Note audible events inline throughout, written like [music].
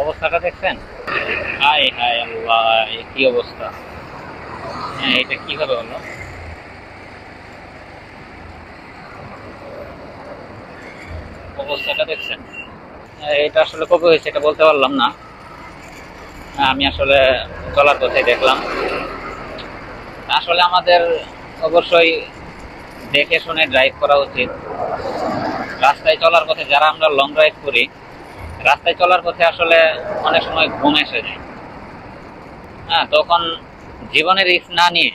অবস্থাটা দেখছেন? High high কি অবস্থা? হ্যাঁ এটা অবস্থাটা দেখছেন? এটা আসলে কবে হয়েছে এটা বলতে পারলাম না। আমি আসলে চলার পথে দেখলাম। আসলে আমাদের অবশ্যই দেখে শুনে ড্রাইভ করা উচিত। রাস্তায় চলার পথে যারা আমরা লং ড্রাইভ করি রাস্তায় চলার পথে আসলে অনেক সময় ঘুম এসে যায়। হ্যাঁ তখন জীবনের রিস্ক না নিয়ে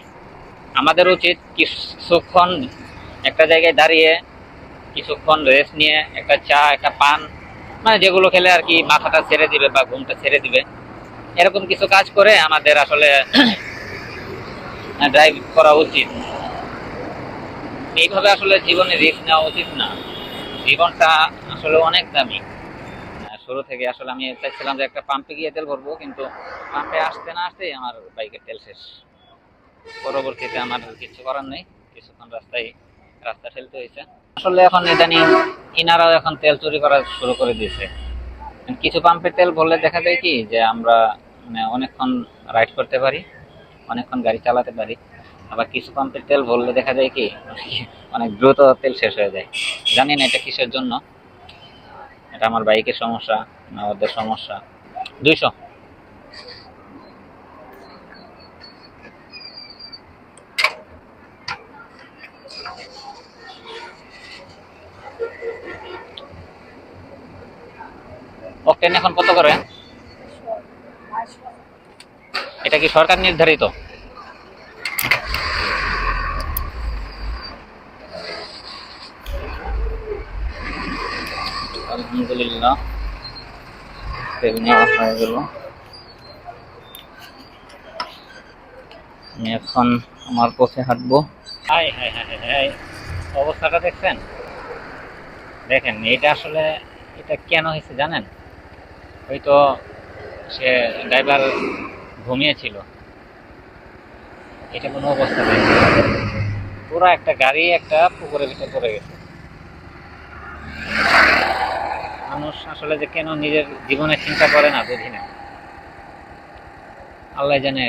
আমাদের উচিত কিছুক্ষণ একটা জায়গায় দাঁড়িয়ে, কিছুক্ষণ রেস্ট নিয়ে একটা চা, একটা পান মানে যেগুলো খেলে আর কি মাথাটা ছেড়ে দিবে বা ঘুমটা ছেড়ে দিবে। এরকম কিছু কাজ করে আমাদের আসলে [coughs] ড্রাইভ করা উচিত। এইভাবে আসলে জীবনে রিস্ক নেওয়া উচিত না। জীবনটা আসলে অনেক দামি। শুরু থেকে আসলে আমি চাইছিলাম যে একটা পাম্পে গিয়ে তেল ভরবো, কিন্তু পাম্পে আসতে না আসতেই আমার বাইকের তেল শেষ। পরবর্তীতে আমার কিছু করার নেই, কিছুক্ষণ রাস্তায়, রাস্তা ঠেলতে হয়েছে। আসলে এখন ইদানিং ইনারাও এখন তেল চুরি করা শুরু করে দিয়েছে। কিছু পাম্পের তেল ভরলে দেখা যায় কি যে আমরা মানে অনেকক্ষণ রাইড করতে পারি, অনেকক্ষণ গাড়ি চালাতে পারি। আবার কিছু পাম্পের তেল ভরলে দেখা যায় কি, অনেক দ্রুত তেল শেষ হয়ে যায়। জানি না এটা কিসের জন্য। এটা আমার বাইকের সমস্যা না ওদের সমস্যা। দুইশো। অকটেন এখন কত করে? এটা কি সরকার নির্ধারিত? আলহামদুলিল্লাহ তেল নেওয়া হয়ে গেল। আমি এখন আমার পথে হাঁটবো। হাই হাই হাই হাই অবস্থাটা দেখছেন? দেখেন এটা আসলে এটা কেন হয়েছে জানেন? হয়তো সে ড্রাইভার ঘুমিয়েছিল। এটা কোনো অবস্থা নেই। পুরো একটা গাড়ি একটা পুকুরের ভিতরে পড়ে গেছে। মানুষ আসলে যে কেন নিজের জীবনে চিন্তা করে না, বুঝি না। আল্লাহ জানে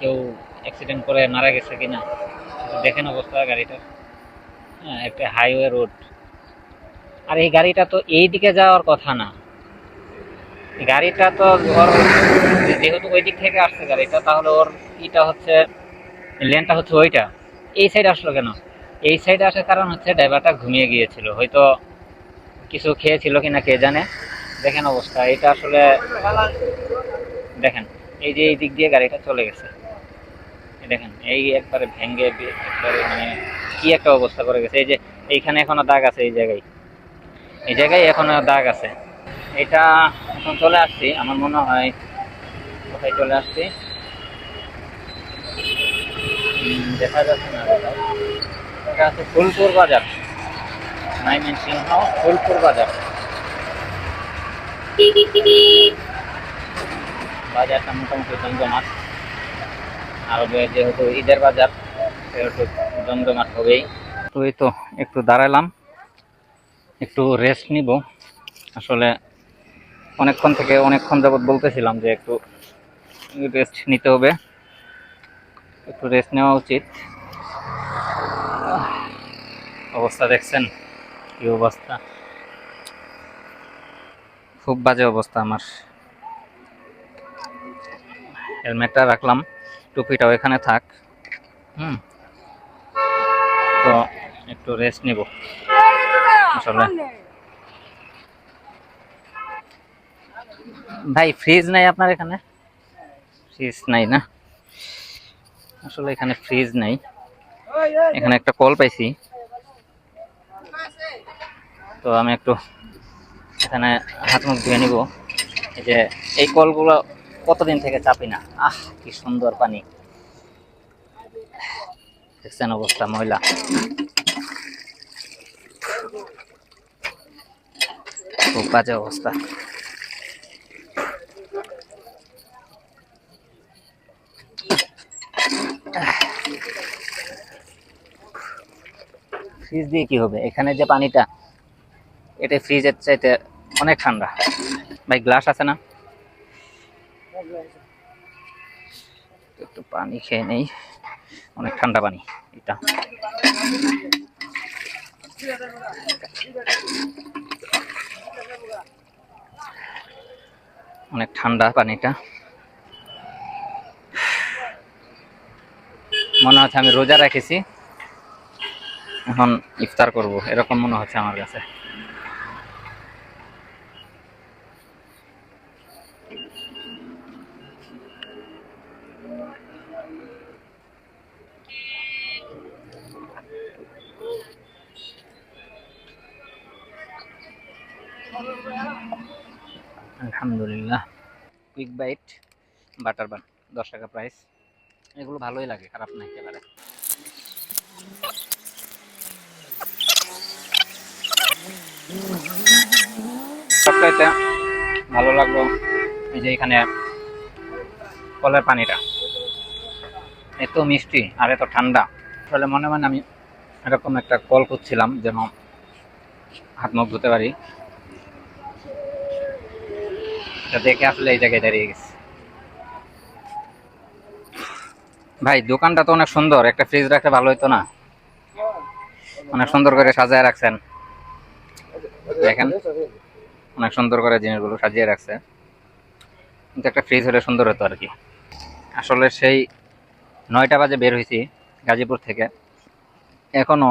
কেউ অ্যাক্সিডেন্ট করে মারা গেছে কিনা। দেখেন অবস্থা গাড়িটার হ্যাঁ একটা হাইওয়ে রোড আর এই গাড়িটা তো এই দিকে যাওয়ার কথা না। গাড়িটা তো ওর যেহেতু ওই দিক থেকে আসছে গাড়িটা, তাহলে ওর ইটা হচ্ছে লেনটা হচ্ছে ওইটা। এই সাইড আসলো কেন? এই সাইডে আসার কারণ হচ্ছে ড্রাইভারটা ঘুমিয়ে গিয়েছিল। হয়তো কিছু খেয়েছিল কিনা কে জানে। দেখেন অবস্থা, এটা আসলে দেখেন, এই যে এই দিক দিয়ে গাড়িটা চলে গেছে। দেখেন, এই একবারে ভেঙ্গে একবারে মানে কি একটা অবস্থা করে গেছে। এই যে এইখানে এখনও দাগ আছে এই জায়গায়। এই জায়গায় এখনও দাগ আছে। এটা এখন চলে আসছি, আমার মনে হয় কোথায় চলে আসছি? দেখা যাচ্ছে না। এটা আছে ফুলপুর বাজার। নাইমেন সিংহ ফুলপুর বাজার বাজারটা মোটামুটি জমজমাট আর যেহেতু ঈদের বাজার সেহেতু জমজমাট হবেই তো এই তো একটু দাঁড়ালাম একটু রেস্ট নিব আসলে অনেকক্ষণ থেকে অনেকক্ষণ যাবত বলতেছিলাম যে একটু রেস্ট নিতে হবে একটু রেস্ট নেওয়া উচিত অবস্থা দেখছেন কি অবস্থা? খুব বাজে অবস্থা আমার। হেলমেটটা রাখলাম, টুপিটাও এখানে থাক। হুম। তো একটু রেস্ট নিব। আসলে ভাই ফ্রিজ নাই আপনার এখানে? ফ্রিজ নাই না? আসলে এখানে ফ্রিজ নাই। এখানে একটা কল পাইছি। তো আমি একটু এখানে হাত মুখ ধুয়ে নিব। এই যে এই কলগুলো কতদিন থেকে চাপি না? আহ, কি সুন্দর পানি। দেখছেন অবস্থা, ময়লা। খুব বাজে অবস্থা। ফ্রিজ দিয়ে কি হবে? এখানে যে পানিটা এটা ফ্রিজের চাইতে অনেক ঠান্ডা। ভাই গ্লাস আছে না? একটু পানি খেয়ে নেই। অনেক ঠান্ডা পানি এটা অনেক ঠান্ডা পানিটা। মনে হচ্ছে আমি রোজা রেখেছি। এখন ইফতার করব, এরকম মনে হচ্ছে আমার কাছে। আলহামদুলিল্লাহ। কুইক বাইট বাটার বান দশ টাকা প্রাইস এগুলো ভালোই লাগে, খারাপ না একেবারে। সবচাইতে ভালো লাগল এই যে এখানে কলের পানিটা। এত মিষ্টি আর এত ঠান্ডা। আসলে মনে মনে আমি এরকম একটা কল করছিলাম যেন হাত মুখ ধুতে পারি। দেখে আসলে এই জায়গায় দাঁড়িয়ে গেছে। ভাই, দোকানটা তো অনেক সুন্দর। একটা ফ্রিজ রাখতে ভালো হতো না। অনেক সুন্দর করে সাজায় রাখছেন। দেখেন, অনেক সুন্দর করে জিনিসগুলো সাজিয়ে রাখছে। কিন্তু একটা ফ্রিজ হলে সুন্দর হতো আর কি। আসলে সেই নয়টা বাজে বের হয়েছি গাজীপুর থেকে। এখনও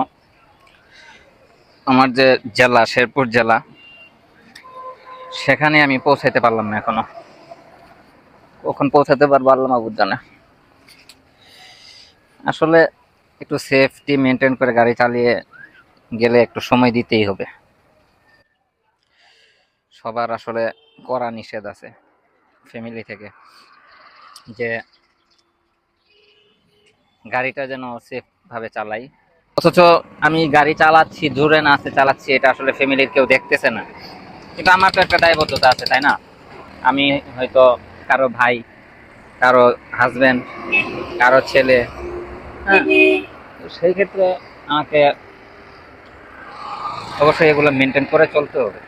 আমার যে জেলা, শেরপুর জেলা সেখানে আমি পৌঁছাইতে পারলাম না এখনও। কখন পৌঁছাতে পারলাম মাহবুদ জানে। আসলে একটু সেফটি মেনটেন করে গাড়ি চালিয়ে গেলে একটু সময় দিতেই হবে। সবার আসলে করা নিষেধ আছে ফ্যামিলি থেকে যে গাড়িটা যেন সেফ ভাবে চালাই। অথচ আমি গাড়ি চালাচ্ছি, দূরে না আছে, চালাচ্ছি, এটা আসলে ফ্যামিলির কেউ দেখতেছে না। কিন্তু আমার তো একটা দায়বদ্ধতা আছে, তাই না? আমি হয়তো কারও ভাই, কারও হাজবেন্ড কারও ছেলে হ্যাঁ? সেই ক্ষেত্রে আমাকে অবশ্যই এগুলো মেনটেন করে চলতে হবে।